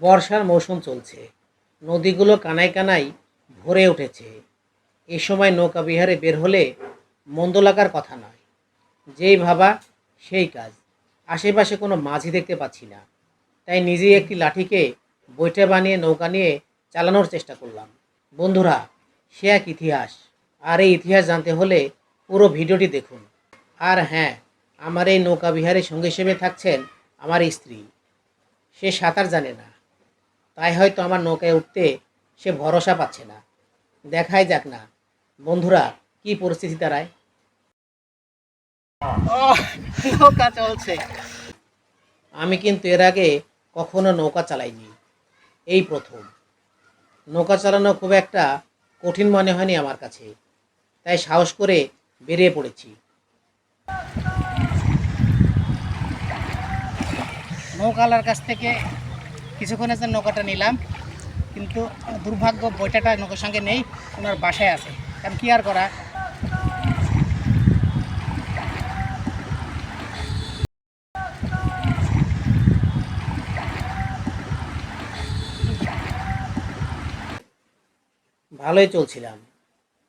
বর্ষার মৌসুম চলছে। নদীগুলো কানায় কানায় ভরে উঠেছে। এ সময় নৌকা বিহারে বের হলে মন্দ লাগার কথা নয়। যেই ভাবা, সেই কাজ। আশেপাশে কোনো মাঝি দেখতে পাচ্ছি না। তাই নিজেই একটি লাঠিকে বৈঠা বানিয়ে নৌকা নিয়ে চালানোর চেষ্টা করলাম। বন্ধুরা, সে এক ইতিহাস। আর এই ইতিহাস জানতে হলে পুরো ভিডিওটি দেখুন। আর হ্যাঁ আমার এই নৌকা বিহারের সঙ্গে হিসেবে থাকছেন আমার স্ত্রী। সে সাঁতার জানে না। তাই হয়তো আমার নৌকায় উঠতে সে ভরসা পাচ্ছে না। দেখাই যাক না। বন্ধুরা, কি পরিস্থিতি দাঁড়ায়? নৌকা চলছে। আমি কিন্তু এর আগে কখনো নৌকা চালাইনি। এই প্রথম। নৌকা চালানো খুব একটা কঠিন মনে হয়নি আমার কাছে। তাই সাহস করে বেরিয়ে পড়েছি। নৌকালার কাছ থেকে কিছুক্ষণের জন্য নৌকাটা নিলাম, কিন্তু দুর্ভাগ্য বইটাটা নৌকার সঙ্গে নেই, ওনার বাসায় আছে। কারণ কি আর করা? ভালোই চলছিলাম,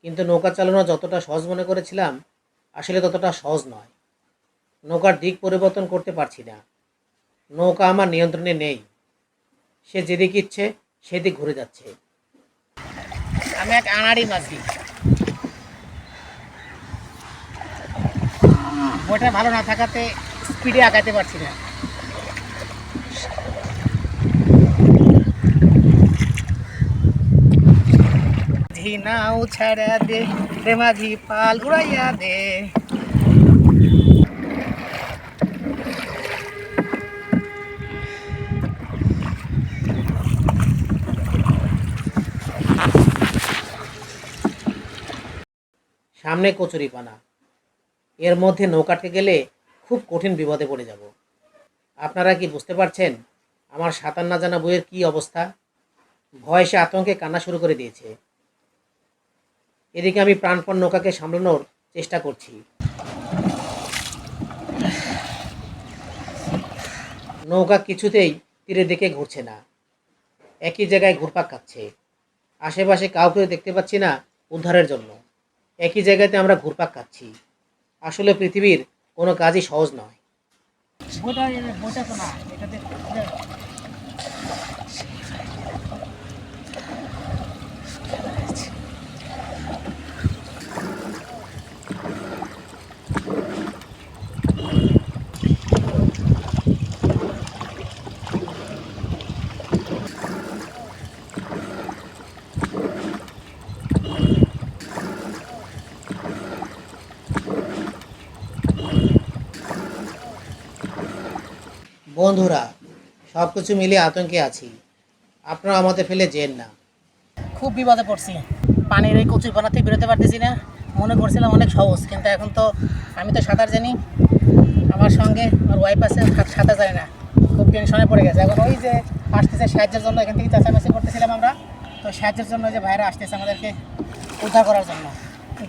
কিন্তু নৌকা চালানো যতটা সহজ মনে করেছিলাম, আসলে ততটা সহজ নয়। নৌকার দিক পরিবর্তন করতে পারছি না। নৌকা আমার নিয়ন্ত্রণে নেই। সে যেদিক ইচ্ছে সেদিক ঘুরে যাচ্ছে। আমি এক আনাড়ি মাঝি ওটা ভালো না থাকাতে স্পিডে আগাতে পারছি না। ঝি নাও ছাড়া দে, রে মাঝি পাল উড়াইয়া দে। সামনে কচুরিপানা। এর মধ্যে নৌকাটে গেলে খুব কঠিন বিপদে পড়ে যাব। আপনারা কি বুঝতে পারছেন আমার সাঁতার না জানা বইয়ের কী অবস্থা? ভয় সে আতঙ্কে কান্না শুরু করে দিয়েছে। এদিকে আমি প্রাণপণ নৌকাকে সামলানোর চেষ্টা করছি। নৌকা কিছুতেই তীরে দিকে ঘুরছে না। একই জায়গায় ঘুরপাক খাচ্ছে। আশেপাশে কাউকে দেখতে পাচ্ছি না উদ্ধারের জন্য। একই জায়গাতে আমরা ঘুরপাক খাচ্ছি। আসলে পৃথিবীর কোনো কাজই সহজ নয়। বন্ধুরা সব কিছু মিলিয়ে আতঙ্কে আছি। আপনারা আমাদের ফেলে যেন না। খুব বিপদে পড়ছি। পানির এই কচুর পানা থেকে বেরোতে পারতেছি না। মনে করছিলাম অনেক সহজ কিন্তু এখন তো আমি তো সাঁতার জানি। আমার সঙ্গে আমার ওয়াইফ আছে সাঁতার জানি না। খুব টেনশনে পড়ে গেছে। এখন ওই যে আসতেছে সাহায্যের জন্য এখান থেকে চেঁচামেচি করতেছিলাম আমরা। তো সাহায্যের জন্য যে ভাইরা আসতেছে আমাদেরকে উদ্ধার করার জন্য।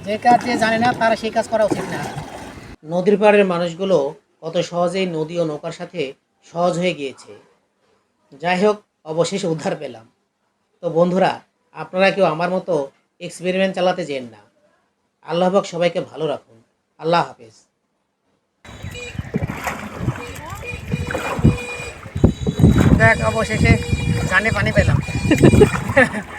যে কাজ যে জানে না তারা সেই কাজ করা উচিত না। নদীর পাড়ের মানুষগুলো কত সহজেই নদী ও নৌকার সাথে সহজ হয়ে গিয়েছে। যাই হোক অবশেষে উদ্ধার পেলাম। তো বন্ধুরা, আপনারা কেউ আমার মতো এক্সপেরিমেন্ট চালাতে যেন না। আল্লাহ পাক সবাইকে ভালো রাখুন। আল্লাহ হাফেজ। দেখ, অবশেষে জানে পানি পেলাম।